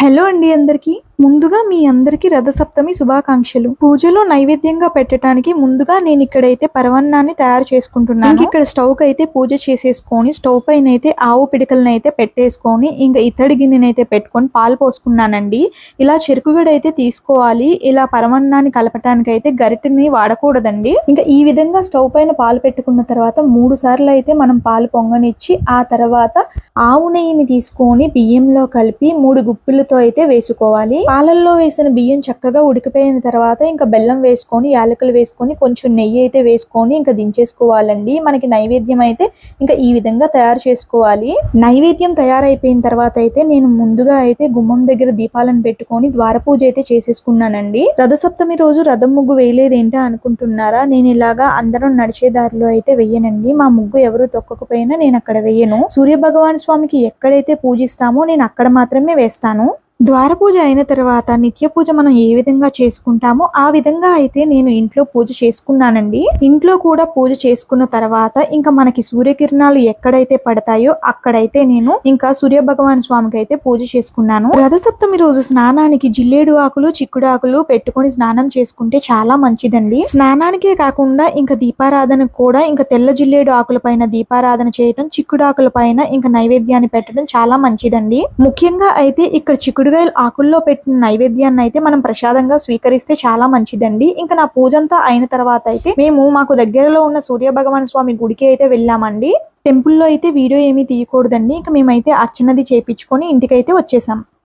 Hello అండి అందరికి. ముందుగా మీ అందరికి రథసప్తమి శుభాకాంక్షలు. పూజలో నైవేద్యంగా పెట్టడానికి ముందుగా నేను ఇక్కడైతే పరవన్నాన్ని తయారు చేసుకుంటున్నాను. ఇంక ఇక్కడ స్టవ్కి అయితే పూజ చేసేసుకొని స్టవ్ పైన అయితే ఆవు పిడికలను అయితే పెట్టేసుకొని ఇంకా ఇత్తడి గిన్నెనైతే పెట్టుకొని పాలు పోసుకున్నానండి. ఇలా చెరుకుగడ అయితే తీసుకోవాలి. ఇలా పరవన్నాన్ని కలపటానికి అయితే గరిటెని వాడకూడదండి. ఇంకా ఈ విధంగా స్టవ్ పైన పాలు పెట్టుకున్న తర్వాత మూడు సార్లు అయితే మనం పాలు పొంగనిచ్చి ఆ తర్వాత ఆవు నెయ్యిని తీసుకొని బియ్యంలో కలిపి మూడు గుప్పిలతో అయితే వేసుకోవాలి. పాలల్లో వేసిన బియ్యం చక్కగా ఉడికిపోయిన తర్వాత ఇంకా బెల్లం వేసుకొని యాలకులు వేసుకొని కొంచెం నెయ్యి అయితే వేసుకొని ఇంకా దించేసుకోవాలండి. మనకి నైవేద్యం అయితే ఇంకా ఈ విధంగా తయారు చేసుకోవాలి. నైవేద్యం తయారైపోయిన తర్వాత అయితే నేను ముందుగా అయితే గుమ్మం దగ్గర దీపాలను పెట్టుకొని ద్వారపూజ అయితే చేసేసుకున్నానండి. రథసప్తమి రోజు రథం ముగ్గు వేయలేదేంటా అనుకుంటున్నారా? నేను ఇలాగా అందరం నడిచే దారిలో అయితే వెయ్యనండి. మా ముగ్గు ఎవరు తొక్కకపోయినా నేను అక్కడ వెయ్యను. సూర్య భగవాన్ స్వామికి ఎక్కడైతే పూజిస్తామో నేను అక్కడ మాత్రమే వేస్తాను. ద్వార పూజ అయిన తర్వాత నిత్య పూజ మనం ఏ విధంగా చేసుకుంటామో ఆ విధంగా అయితే నేను ఇంట్లో పూజ చేసుకున్నానండి. ఇంట్లో కూడా పూజ చేసుకున్న తర్వాత ఇంకా మనకి సూర్యకిరణాలు ఎక్కడైతే పడతాయో అక్కడైతే నేను ఇంకా సూర్య భగవాన్ స్వామికి అయితే పూజ చేసుకున్నాను. రథసప్తమి రోజు స్నానానికి జిల్లేడు ఆకులు చిక్కుడు ఆకులు పెట్టుకొని స్నానం చేసుకుంటే చాలా మంచిదండి. స్నానానికే కాకుండా ఇంకా దీపారాధన కూడా ఇంకా తెల్ల జిల్లేడు ఆకుల పైన దీపారాధన చేయడం చిక్కుడు ఆకుల పైన ఇంకా నైవేద్యాన్ని పెట్టడం చాలా మంచిదండి. ముఖ్యంగా అయితే ఇక్కడ చిక్కుడుగాయలు ఆకుల్లో పెట్టిన నైవేద్యాన్ని అయితే మనం ప్రసాదంగా స్వీకరిస్తే చాలా మంచిదండి. ఇంకా నా పూజంతా అయిన తర్వాత అయితే మేము మాకు దగ్గరలో ఉన్న సూర్య భగవాన్ స్వామి గుడికి అయితే వెళ్ళామండి. టెంపుల్లో అయితే వీడియో ఏమీ తీయకూడదండి. ఇంకా మేమైతే అర్చనది చేపించుకొని ఇంటికైతే వచ్చేసాం.